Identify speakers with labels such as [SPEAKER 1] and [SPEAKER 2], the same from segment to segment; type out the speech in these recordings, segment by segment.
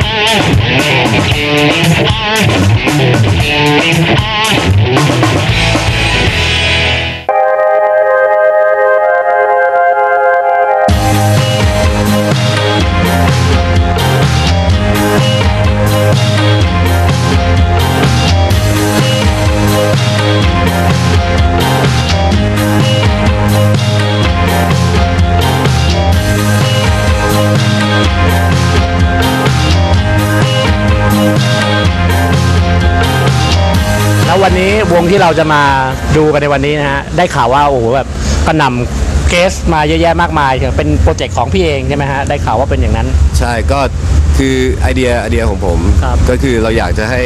[SPEAKER 1] Thank you. แล้ววันนี้วงที่เราจะมาดูกันในวันนี้นะฮะได้ข่าวว่าโอ้โหแบบกระหน่ำเกสมาเยอะแยะมากมายเป็นโปรเจกต์ของพี่เองใช่ไหมฮะได้ข่าวว่าเป็นอย่างนั้น
[SPEAKER 2] ใช่ก็คือไอเดียไอเดียของผม
[SPEAKER 1] ครับ
[SPEAKER 2] ก็คือเราอยากจะให้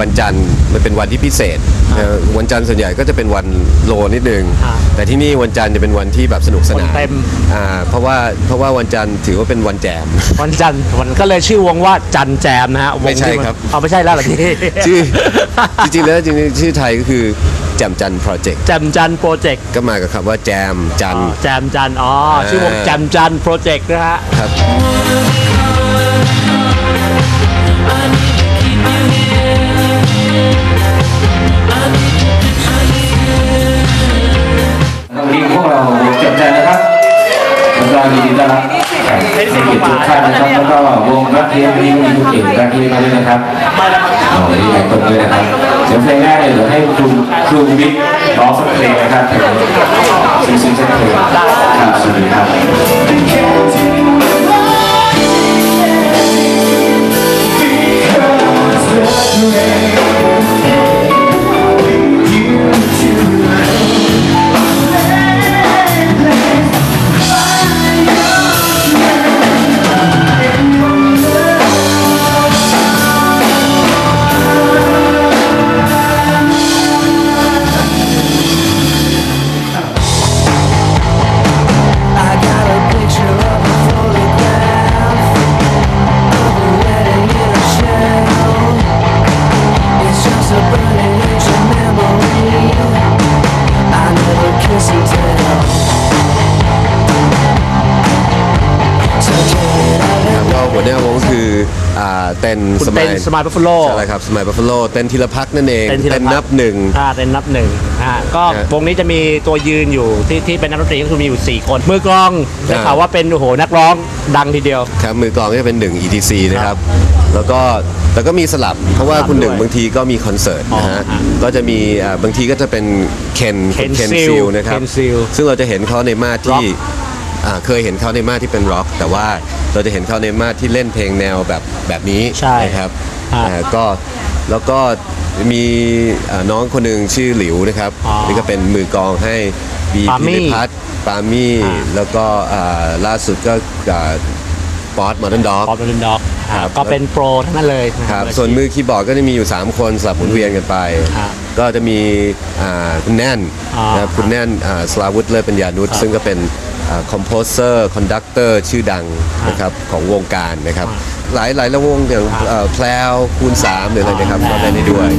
[SPEAKER 2] วันจันทร์มันเป็นวันที่พิเศษเอ่อวันจันทร์ส่วนใหญ่ก็จะเป็นวันโลนิดนึง
[SPEAKER 1] ครับ
[SPEAKER 2] แต่ที่นี่วันจันทร์จะเป็นวันที่แบบสนุกสนาน
[SPEAKER 1] คนเต็ม
[SPEAKER 2] อ่าเพราะว่าเพราะว่าวันจันทร์ถือว่าเป็นวันแจม
[SPEAKER 1] วันจันทร์มันก็เลยชื่อวงว่าจันแจมนะฮะวง
[SPEAKER 2] ไม่ใช่
[SPEAKER 1] ที่น
[SPEAKER 2] ครับ
[SPEAKER 1] เอาไม่ใช่แล้วเหรอพี่
[SPEAKER 2] ชื่อจริงๆแล้วจริงๆชื่อไทยก็คือแจมจันทร์โปรเจกต์
[SPEAKER 1] แจมจันโปรเจกต์
[SPEAKER 2] ก็มากับคำว่าแจมจันทร์
[SPEAKER 1] แจมจันอ๋อชื่อวง
[SPEAKER 2] เออ
[SPEAKER 1] แจมจันโปรเจกต์นะฮะ
[SPEAKER 2] ครับ
[SPEAKER 3] วันนี้พวกเราเจ็บใจนะครับแล้วก็ยินดีต้อนรับแขกเกียรติทุกท่านนะครับแล้วก็วงรักเทียมนนี้มีคุณเก่งรักเทียมมาด้วยนะครับโอ้ยหลายคนเลยนะครับเดี๋ยวเพลงแรกเลยเดี๋ยวให้คุณครูบิ๊กร้องสักเพลงนะครับเพลงซึ่งๆสักเพลงครับสวัสดีครับ
[SPEAKER 1] เต้
[SPEAKER 2] ย
[SPEAKER 1] นสมัยบัฟฟาโล
[SPEAKER 2] ใช่ครับสมัยบัฟฟาโลเต้นธีรพักษ์นั่นเอง
[SPEAKER 1] เต้นธีรพักษ์
[SPEAKER 2] นับหนึ่ง
[SPEAKER 1] อ่าเต้นนับหนึ่งอ่าก็
[SPEAKER 2] ฮะ
[SPEAKER 1] วงนี้จะมีตัวยืนอยู่ที่ที่เป็นนักดนตรีก็คือมีอยู่ 4 คน มือกลองได้
[SPEAKER 2] อ่า
[SPEAKER 1] ข่าวว่าเป็นโอ้โหนักร้องดังทีเดียว
[SPEAKER 2] ครับมือกลองก็จะเป็นหนึ่ง ETC นะครับแล้วก็แต่ก็มีสลับ เพราะว่า
[SPEAKER 1] สลับ
[SPEAKER 2] คุณหนึ่ง
[SPEAKER 1] ด้วย
[SPEAKER 2] บางทีก็มีคอนเสิร์ตนะฮะ
[SPEAKER 1] อ๋อฮะ
[SPEAKER 2] ก็จะมีอ่าบางทีก็จะเป็นเคน
[SPEAKER 1] เคน
[SPEAKER 2] เคน
[SPEAKER 1] ซิล
[SPEAKER 2] ซิลนะครับ
[SPEAKER 1] เคนซิล
[SPEAKER 2] ซึ่งเราจะเห็นเขาในมาสที่
[SPEAKER 1] ร็ อก
[SPEAKER 2] อ่าเคยเห็นเขาในมาสที่เป็นร็อก แต่ว่าเราจะเห็นเขาในมาสที่เล่นเพลงแนวแบบแบบนี้
[SPEAKER 1] ใช่
[SPEAKER 2] นะครับ
[SPEAKER 1] ฮะ
[SPEAKER 2] อ่าก็แล้วก็มีอ่าน้องคนหนึ่งชื่อหลิวนะครับ
[SPEAKER 1] อ๋อ
[SPEAKER 2] นี่ก็เป็นมือกลองให้บี
[SPEAKER 1] ปามี่
[SPEAKER 2] พิพัฒน์ปามี่
[SPEAKER 1] อ่า
[SPEAKER 2] แล้วก็อ่าล่าสุดก็ป๊อตมอร์ดนด็อก
[SPEAKER 1] พอเป็นด็อก
[SPEAKER 2] ครับ
[SPEAKER 1] ก็เป็นโปรทั้งนั้นเลยนะ
[SPEAKER 2] ค
[SPEAKER 1] ค
[SPEAKER 2] รั
[SPEAKER 1] รั
[SPEAKER 2] บบส่วนมือคีย์บอร์ดก็จะมีอยู่ 3 คนสลับหมุนเวียนกันไป
[SPEAKER 1] ครับ
[SPEAKER 2] ก็จะมีอ่าคุณแน่น
[SPEAKER 1] อ่าน
[SPEAKER 2] นะครับคุณแน่นอ่าสลาวุฒิเลิศปัญญานุช
[SPEAKER 1] ครับ
[SPEAKER 2] ซึ่งก็เป็น คอมโพเซอร์คอนดักเตอร์ชื่อดังนะครับของวงการนะครับ หลายหลายละวงอย่างเอ่อแพลวคูณ3หรืออะไรนะครับก็ได้ในด้วย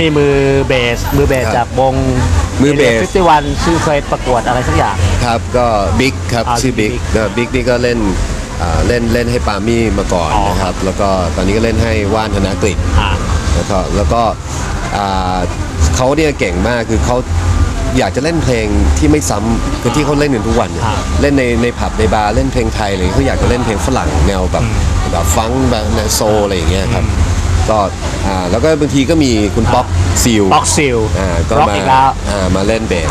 [SPEAKER 4] มี
[SPEAKER 1] มือเบส มือเบส
[SPEAKER 2] ครับ
[SPEAKER 1] จากวง
[SPEAKER 2] มือเบส
[SPEAKER 1] ฟิฟตี้วันชื่อเคยประกวดอะไรสักอย่าง
[SPEAKER 2] ครับก็บิ๊กครับ
[SPEAKER 1] อ่า
[SPEAKER 2] ชื่อบิ๊ก
[SPEAKER 1] Big
[SPEAKER 2] ก็บิ๊กนี่ก็เล่นอ่าเล่นเล่นให้ปามี่มาก่อน
[SPEAKER 1] อ๋อ
[SPEAKER 2] นะครับ แล้วก็ตอนนี้ก็เล่นให้ว่านธนกฤษ
[SPEAKER 1] อ่า
[SPEAKER 2] แล้วก็แล้วก็อ่าเขาเนี่ยเก่งมากคือเขาอยากจะเล่นเพลงที่ไม่ซ้ำคือที่เขาเล่นกันทุกวันเนี่ย
[SPEAKER 1] ครับ
[SPEAKER 2] เล่นในในผับในบาร์เล่นเพลงไทยอะไรเขาอยากจะเล่นเพลงฝรั่งแนวแบบแบบฟังก์แบบแนวโซลอะไรอย่างเงี้ยครับ ก็อ่าแล้วก็บางทีก็มีคุณป๊อกซิล
[SPEAKER 1] บ็อกซิล
[SPEAKER 2] อ่าก็
[SPEAKER 1] ร็อก
[SPEAKER 2] มา
[SPEAKER 1] อีกแล้ว
[SPEAKER 2] อ่ามาเล่นเบส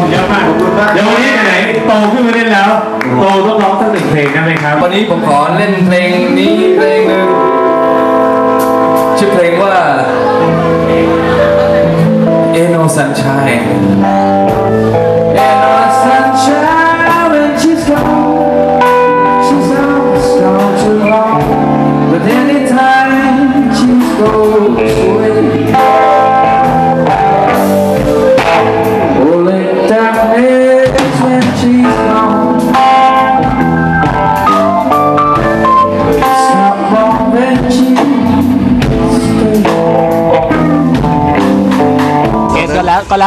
[SPEAKER 5] เองตีกลองสุดยอดมากเดี๋ยววันนี้ไหนๆโตขึ้นมาเล่นแล้ว โตต้องร้องสักหนึ่งเพลงได้ไหมครับ
[SPEAKER 6] วันนี้ผมขอเล่นเพลงนี้เพลงหนึ่งชื่อเพลงว่า Ain't No Sunshine Ain't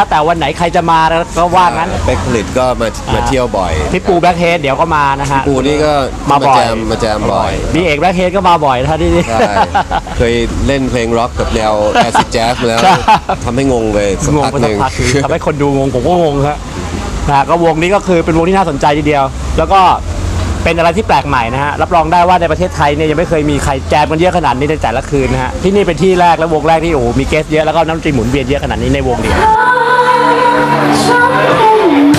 [SPEAKER 1] แล้วก็แล้วแต่วันไหนใครจะมาก็ว่างั้น
[SPEAKER 2] เป็กผลิตก็มามาเที่ยวบ่อย
[SPEAKER 1] พี่ปูแบ็คเฮดเดี๋ยวก็มานะฮะ
[SPEAKER 2] ปูนี่ก็
[SPEAKER 1] มาบ่อย
[SPEAKER 2] แจมมาแจมบ่อย
[SPEAKER 1] มีเอกแบ็คเฮดก็มาบ่อยท่าที่นี่
[SPEAKER 2] ใช่เคยเล่นเพลงร็อกกับแนวแอซิดแจ๊สมาแล้ว
[SPEAKER 1] ใช่
[SPEAKER 2] ทำให้งงไปสัก
[SPEAKER 1] งง
[SPEAKER 2] พัก
[SPEAKER 1] ไป
[SPEAKER 2] ห
[SPEAKER 1] สัก
[SPEAKER 2] นึ่ง
[SPEAKER 1] พักคือทำให้คนดูงงผมก็งงครับนะฮะก็วงนี้ก็คือเป็นวงที่น่าสนใจทีเดียว แล้วก็เป็นอะไรที่แปลกใหม่นะฮะ รับรองได้ว่าในประเทศไทยเนี่ยยังไม่เคยมีใครแจมกันเยอะขนาดนี้ในแต่ละคืนนะฮะ ที่นี่เป็นที่แรกและวงแรกที่โอ้โหมีเกสเยอะแล้วก็น้ำดนตรีหมุนเวียนเยอะขนาดนี้ในวงเดียว Something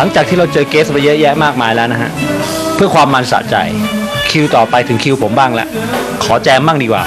[SPEAKER 1] หลังจากที่เราเจอเกสไปเยอะแยะมากมายแล้วนะฮะ เพื่อความมันสะใจ คิวต่อไปถึงคิวผมบ้างแล้วขอแจมบ้างดีกว่า